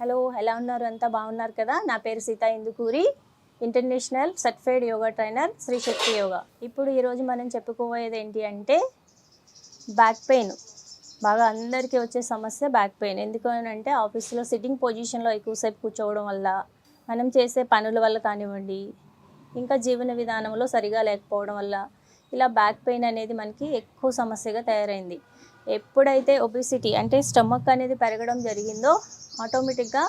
Hello ఎలా ఉన్నారు? అంతా బాగున్నారు కదా? నా పేరు Sita Indukuri international certified yoga trainer Shri Shakti yoga. ఇప్పుడు ఈరోజు మనం చెప్పుకోబోయేది ఏంటి అంటే బ్యాక్ పెయిన్. బాగా అందరికీ వచ్చే సమస్య బ్యాక్ పెయిన్. ఎందుకు అని అంటే ఆఫీస్లో సిట్టింగ్ పొజిషన్లో ఎక్కువసేపు కూర్చోవడం వల్ల మనం చేసే పనుల వల్ల కానివ్వండి ఇంకా జీవన విధానంలో సరిగా లేకపోవడం వల్ల ఇలా బ్యాక్ పెయిన్ అనేది మనకి ఎక్కువ సమస్యగా తయారైంది. ఎప్పుడైతే ఒబిసిటీ అంటే స్టమక్ అనేది పెరగడం జరిగిందో ఆటోమేటిక్గా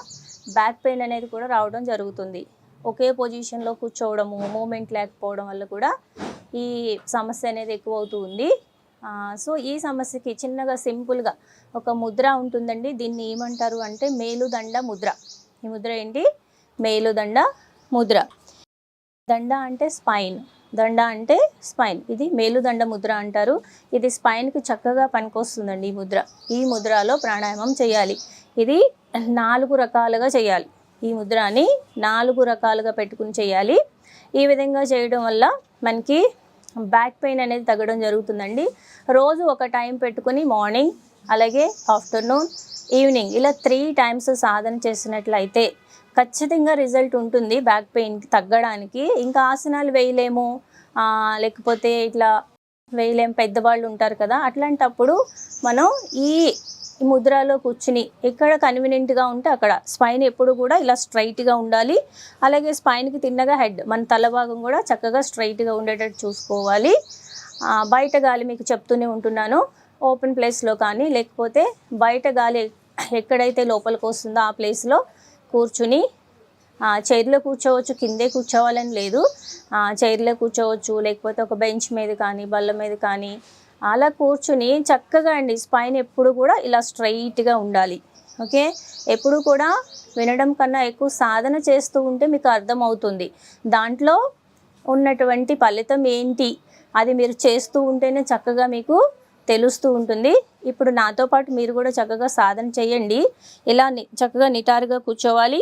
బ్యాక్ పెయిన్ అనేది కూడా రావడం జరుగుతుంది. ఒకే పొజిషన్లో కూర్చోవడము మూమెంట్ లేకపోవడం వల్ల కూడా ఈ సమస్య అనేది ఎక్కువ అవుతూ ఉంది సో ఈ సమస్యకి చిన్నగా సింపుల్గా ఒక ముద్ర ఉంటుందండి. దీన్ని ఏమంటారు అంటే మేలుదండ ముద్ర. ఈ ముద్ర ఏంటి? మేలుదండ ముద్ర. దండ అంటే స్పైన్ దండ అంటే స్పైన్ ఇది మేలుదండ ముద్ర అంటారు. ఇది స్పైన్కి చక్కగా పనికొస్తుందండి ఈ ముద్ర. ఈ ముద్రలో ప్రాణాయామం చేయాలి. ఇది నాలుగు రకాలుగా చేయాలి. ఈ ముద్రని నాలుగు రకాలుగా పెట్టుకుని చేయాలి. ఈ విధంగా చేయడం వల్ల మనకి బ్యాక్ పెయిన్ అనేది తగ్గడం జరుగుతుందండి. రోజు ఒక టైం పెట్టుకుని మార్నింగ్ అలాగే ఆఫ్టర్నూన్ ఈవినింగ్ ఇలా త్రీ టైమ్స్ సాధన చేసినట్లయితే ఖచ్చితంగా రిజల్ట్ ఉంటుంది బ్యాక్ పెయిన్కి తగ్గడానికి. ఇంకా ఆసనాలు వేయలేము. లేకపోతే ఇట్లా వేయలేము పెద్దవాళ్ళు ఉంటారు కదా అట్లాంటప్పుడు మనం ఈ ముద్రలో కూర్చుని ఎక్కడ కన్వీనియంట్గా ఉంటే అక్కడ స్పైన్ ఎప్పుడు కూడా ఇలా స్ట్రైట్గా ఉండాలి. అలాగే స్పైన్కి తిన్నగా హెడ్ మన తల భాగం కూడా చక్కగా స్ట్రైట్గా ఉండేటట్టు చూసుకోవాలి. బయట గాలి మీకు చెప్తూనే ఉంటున్నాను. ఓపెన్ ప్లేస్లో కానీ లేకపోతే బయట గాలి ఎక్కడైతే లోపలికి వస్తుందో ఆ ప్లేస్లో కూర్చుని చైర్లో కూర్చోవచ్చు కిందే కూర్చోవాలని లేదు. చైర్లో కూర్చోవచ్చు లేకపోతే ఒక బెంచ్ మీద కానీ బల్ల మీద కానీ అలా కూర్చుని చక్కగా అండి స్పైన్ ఎప్పుడు కూడా ఇలా స్ట్రైట్గా ఉండాలి. ఓకే? ఎప్పుడు కూడా వినడం కన్నా ఎక్కువ సాధన చేస్తూ ఉంటే మీకు అర్థమవుతుంది. దాంట్లో ఉన్నటువంటి ఫలితం ఏంటి? అది మీరు చేస్తూ ఉంటేనే చక్కగా మీకు తెలుస్తూ ఉంటుంది. ఇప్పుడు నాతో పాటు మీరు కూడా చక్కగా సాధన చేయండి. ఇలా చక్కగా నిటారుగా కూర్చోవాలి.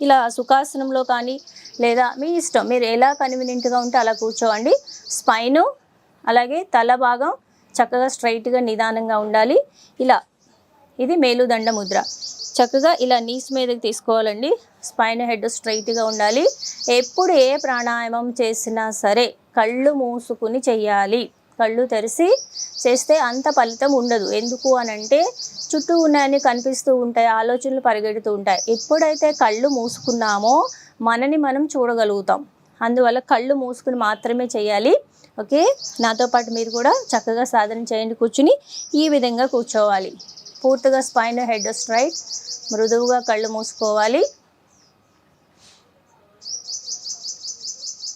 ఇలా సుఖాసనంలో కానీ లేదా మీ ఇష్టం మీరు ఎలా కన్వీనియంట్గా ఉంటే అలా కూర్చోవండి స్పైను అలాగే తల భాగం చక్కగా స్ట్రైట్గా నిదానంగా ఉండాలి. ఇలా ఇది మేలుదండ ముద్ర. చక్కగా ఇలా నీస్ మీదకి తీసుకోవాలండి. స్పైన్ హెడ్ స్ట్రైట్గా ఉండాలి. ఎప్పుడు ఏ ప్రాణాయామం చేసినా సరే కళ్ళు మూసుకుని చెయ్యాలి. కళ్ళు తెరిచి చేస్తే అంత ఫలితం ఉండదు. ఎందుకు అని అంటే చుట్టూ ఉన్నాయని కనిపిస్తూ ఉంటాయి ఆలోచనలు పరిగెడుతూ ఉంటాయి. ఎప్పుడైతే కళ్ళు మూసుకున్నామో మనని మనం చూడగలుగుతాం. అందువల్ల కళ్ళు మూసుకుని మాత్రమే చేయాలి. ఓకే? నాతో పాటు మీరు కూడా చక్కగా సాధన చేయండి కూర్చుని ఈ విధంగా కూర్చోవాలి. పూర్తిగా స్పైన్ హెడ్ స్ట్రైట్ మృదువుగా కళ్ళు మూసుకోవాలి.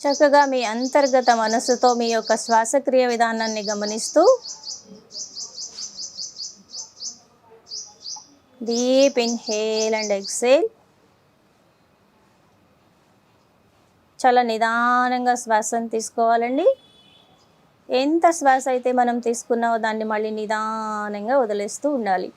చక్కగా మీ అంతర్గత మనసుతో మీ యొక్క శ్వాసక్రియ విధానాన్ని గమనిస్తూ డీప్ ఇన్హేల్ అండ్ ఎక్సేల్. చాలా నిదానంగా శ్వాసను తీసుకోవాలండి. ఎంత శ్వాస అయితే మనం తీసుకున్నామో దాన్ని మళ్ళీ నిదానంగా వదిలేస్తూ ఉండాలి.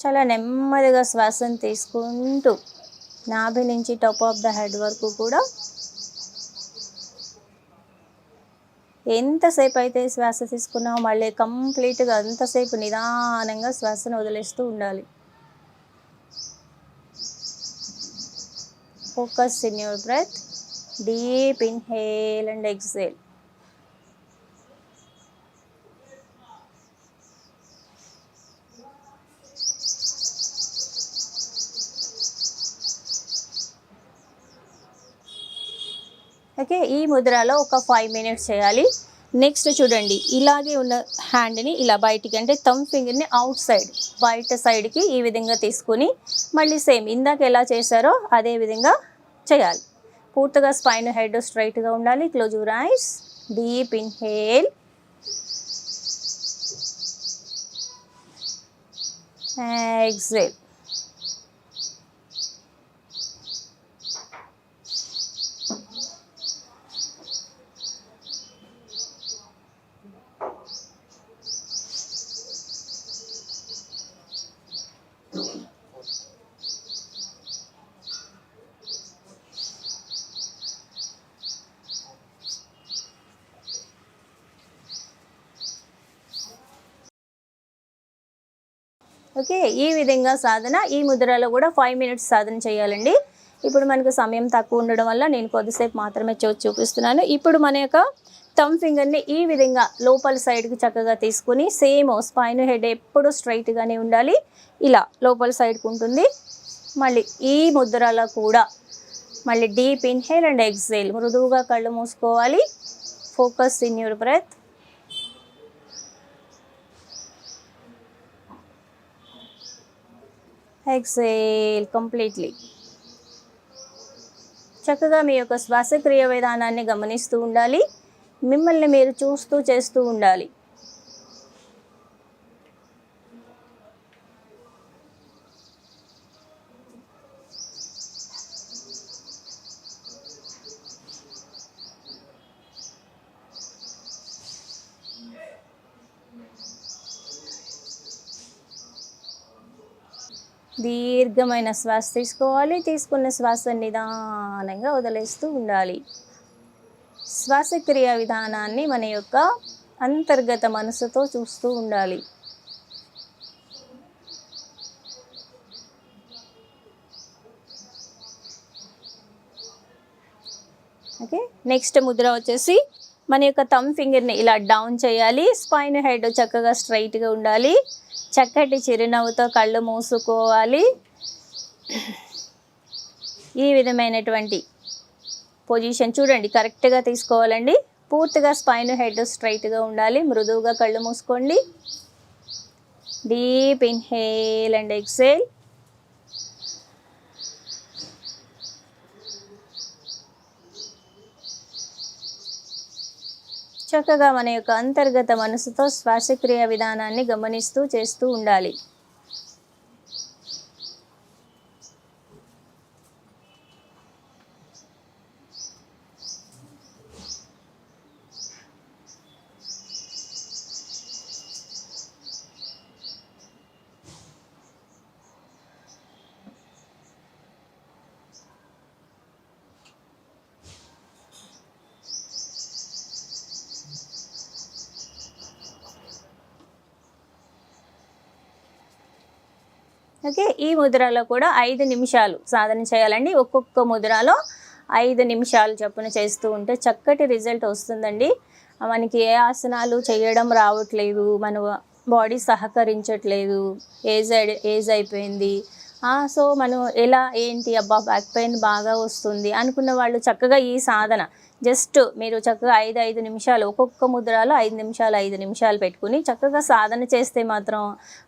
చాలా నెమ్మదిగా శ్వాసను తీసుకుంటూ నాభి నుంచి టాప్ ఆఫ్ ద హెడ్ వరకు కూడా ఎంతసేపు అయితే శ్వాస తీసుకున్నామో మళ్ళీ కంప్లీట్గా అంతసేపు నిదానంగా శ్వాసను వదిలేస్తూ ఉండాలి. Focus in your breath deep inhale and exhale okay ఈ ముద్రలో ఒక ఫైవ్ మినిట్స్ చేయాలి. నెక్స్ట్ చూడండి ఇలాగే ఉన్న హ్యాండ్ని ఇలా బయటికి అంటే థమ్ ఫింగర్ని అవుట్ సైడ్ బయట సైడ్కి ఈ విధంగా తీసుకుని మళ్ళీ సేమ్ ఇందాక ఎలా చేశారో అదే విధంగా చేయాలి. పూర్తిగా స్పైన్ హెడ్ స్ట్రైట్గా ఉండాలి. Close your eyes deep inhale exhale okay ఈ విధంగా సాధన ఈ ముద్రలో కూడా ఫైవ్ మినిట్స్ సాధన చేయాలండి. ఇప్పుడు మనకు సమయం తక్కువ ఉండడం వల్ల నేను కొద్దిసేపు మాత్రమే చూ చూపిస్తున్నాను. ఇప్పుడు మన యొక్క థమ్ ఫింగర్ని ఈ విధంగా లోపల సైడ్కి చక్కగా తీసుకుని సేమ్ స్పైన్ హెడ్ ఎప్పుడు స్ట్రైట్గానే ఉండాలి. ఇలా లోపల సైడ్కి ఉంటుంది. మళ్ళీ ఈ ముద్రలో కూడా మళ్ళీ డీప్ ఇన్హేల్ అండ్ ఎక్సేల్ మృదువుగా కళ్ళు మూసుకోవాలి. Focus in your breath exhale completely చక్కగా మీ యొక్క శ్వాసక్రియ విధానాన్ని గమనిస్తూ ఉండాలి. మిమ్మల్ని మీరు చూస్తూ చేస్తూ ఉండాలి. దీర్ఘమైన శ్వాస తీసుకోవాలి. తీసుకున్న శ్వాస నిదానంగా వదిలేస్తూ ఉండాలి. శ్వాసక్రియ విధానాన్ని మన యొక్క అంతర్గత మనసుతో చూస్తూ ఉండాలి. ఓకే నెక్స్ట్ ముద్ర వచ్చేసి మన యొక్క థమ్ ఫింగర్ని ఇలా డౌన్ చేయాలి. స్పైన్ హెడ్ చక్కగా స్ట్రైట్గా ఉండాలి. చక్కటి చిరునవ్వుతో కళ్ళు మూసుకోవాలి. ఈ విధమైనటువంటి పొజిషన్ చూడండి కరెక్ట్గా తీసుకోవాలండి. పూర్తిగా స్పైన్ హెడ్ స్ట్రైట్గా ఉండాలి. మృదువుగా కళ్ళు మూసుకోండి. డీప్ ఇన్హేల్ అండ్ ఎక్సేల్ చక్కగా మన యొక్క అంతర్గత మనసుతో శ్వాసక్రియ విధానాన్ని గమనిస్తూ చేస్తూ ఉండాలి. ఓకే ఈ ముద్రలో కూడా ఐదు నిమిషాలు సాధన చేయాలండి. ఒక్కొక్క ముద్రలో ఐదు నిమిషాలు చొప్పున చేస్తూ ఉంటే చక్కటి రిజల్ట్ వస్తుందండి. మనకి ఏ ఆసనాలు చేయడం రావట్లేదు మన బాడీ సహకరించట్లేదు ఏజ్ ఏజ్ అయిపోయింది సో మనం ఎలా ఏంటి అబ్బా బ్యాక్ పెయిన్ బాగా వస్తుంది అనుకున్న వాళ్ళు చక్కగా ఈ సాధన. జస్ట్ మీరు చక్కగా ఐదు ఐదు నిమిషాలు ఒక్కొక్క ముద్రలో ఐదు నిమిషాలు ఐదు నిమిషాలు పెట్టుకుని చక్కగా సాధన చేస్తే మాత్రం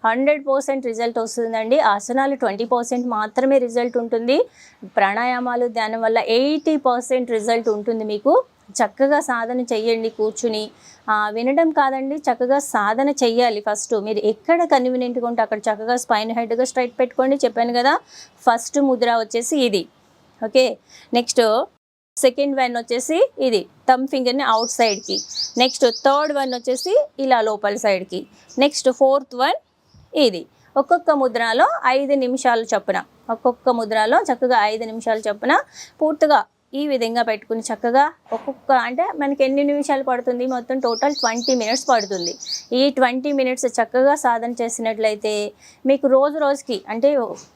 హండ్రెడ్ పర్సెంట్ రిజల్ట్ వస్తుందండి. ఆసనాలు ట్వంటీ పర్సెంట్ మాత్రమే రిజల్ట్ ఉంటుంది. ప్రాణాయామాలు ధ్యానం వల్ల ఎయిటీ పర్సెంట్ రిజల్ట్ ఉంటుంది మీకు. చక్కగా సాధన చెయ్యండి కూర్చుని. వినడం కాదండి చక్కగా సాధన చెయ్యాలి ఫస్ట్. మీరు ఎక్కడ కన్వీనియంట్గా ఉంటే అక్కడ చక్కగా స్పైన్ హెడ్గా స్ట్రైట్ పెట్టుకోండి. చెప్పాను కదా ఫస్ట్ ముద్ర వచ్చేసి ఇది. ఓకే? నెక్స్ట్ సెకండ్ వన్ వచ్చేసి ఇది. థమ్ ఫింగర్ని అవుట్ సైడ్కి నెక్స్ట్ థర్డ్ వన్ వచ్చేసి ఇలా లోపల సైడ్కి నెక్స్ట్ ఫోర్త్ వన్ ఇది. ఒక్కొక్క ముద్రలో ఐదు నిమిషాలు చొప్పున. ఒక్కొక్క ముద్రలో చక్కగా ఐదు నిమిషాలు చొప్పున పూర్తిగా ఈ విధంగా పెట్టుకుని చక్కగా ఒక్కొక్క అంటే మనకి ఎన్ని నిమిషాలు పడుతుంది? మొత్తం టోటల్ ట్వంటీ మినిట్స్ పడుతుంది. ఈ ట్వంటీ మినిట్స్ చక్కగా సాధన చేసినట్లయితే మీకు రోజు రోజుకి అంటే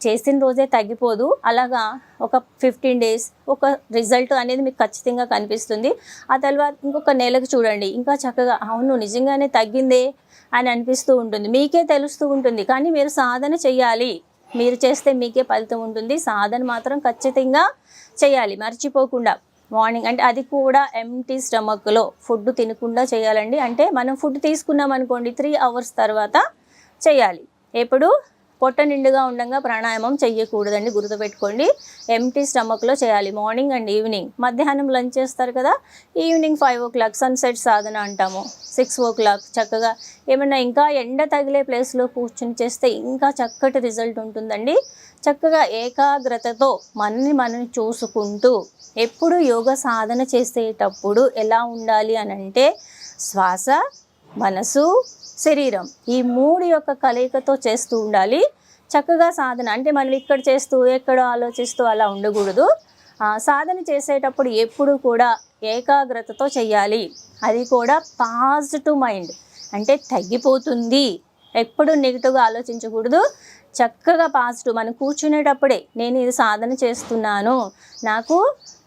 చేసిన రోజే తగ్గిపోదు. అలాగా ఒక ఫిఫ్టీన్ డేస్ ఒక రిజల్ట్ అనేది మీకు ఖచ్చితంగా కనిపిస్తుంది. ఆ తర్వాత ఇంకొక నెలకు చూడండి. ఇంకా చక్కగా అవును నిజంగానే తగ్గిందే అని అనిపిస్తూ ఉంటుంది. మీకే తెలుస్తూ ఉంటుంది. కానీ మీరు సాధన చేయాలి మీరు చేస్తే మీకే ఫలితం ఉంటుంది. సాధన మాత్రం ఖచ్చితంగా చేయాలి. మర్చిపోకుండా. మార్నింగ్ అంటే అది కూడా ఎంటీ స్టమక్లో ఫుడ్ తినకుండా చేయాలండి. అంటే మనం ఫుడ్ తీసుకున్నాం అనుకోండి త్రీ అవర్స్ తర్వాత చేయాలి. ఎప్పుడు? పొట్ట నిండుగా ఉండగా ప్రాణాయామం చెయ్యకూడదండి. గుర్తుపెట్టుకోండి. ఎంటీ స్టమక్లో చేయాలి. మార్నింగ్ అండ్ ఈవినింగ్ మధ్యాహ్నం లంచ్ చేస్తారు కదా? Evening five o'clock sunset సాధన అంటాము. సిక్స్ ఓ క్లాక్ చక్కగా ఏమైనా ఇంకా ఎండ తగిలే ప్లేస్లో కూర్చుని చేస్తే ఇంకా చక్కటి రిజల్ట్ ఉంటుందండి. చక్కగా ఏకాగ్రతతో మనని మనని చూసుకుంటూ ఎప్పుడు యోగ సాధన చేసేటప్పుడు ఎలా ఉండాలి అని అంటే శ్వాస మనసు శరీరం. ఈ మూడు యొక్క కలయికతో చేస్తూ ఉండాలి. చక్కగా సాధన. అంటే మనం ఇక్కడ చేస్తూ ఎక్కడో ఆలోచిస్తూ అలా ఉండకూడదు. సాధన చేసేటప్పుడు ఎప్పుడు కూడా ఏకాగ్రతతో చేయాలి అది కూడా పాజిటివ్ మైండ్. అంటే తగ్గిపోతుంది. ఎప్పుడు నెగిటివ్గా ఆలోచించకూడదు. చక్కగా పాజిటివ్. మనం కూర్చునేటప్పుడే నేను ఇది సాధన చేస్తున్నాను. నాకు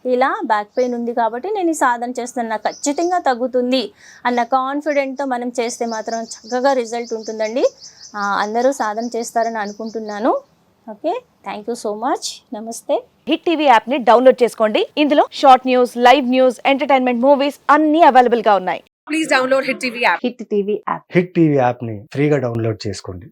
ఇలా బ్యాక్ పెయిన్ ఉంది కాబట్టి నేను ఈ సాధన చేస్తున్నాను నాకు ఖచ్చితంగా తగ్గుతుంది అన్న కాన్ఫిడెంట్తో మనం చేస్తే మాత్రం చక్కగా రిజల్ట్ ఉంటుందండి. అందరూ సాధన చేస్తారని అనుకుంటున్నాను. Okay thank you so much నమస్తే హిట్ టీవీ యాప్ని డౌన్లోడ్ చేసుకోండి. ఇందులో short news live news entertainment movies అన్ని అవైలబుల్గా ఉన్నాయి. Please download Hit TV app. Hit TV app Hit TV యాప్ని ఫ్రీగా డౌన్లోడ్ చేసుకోండి.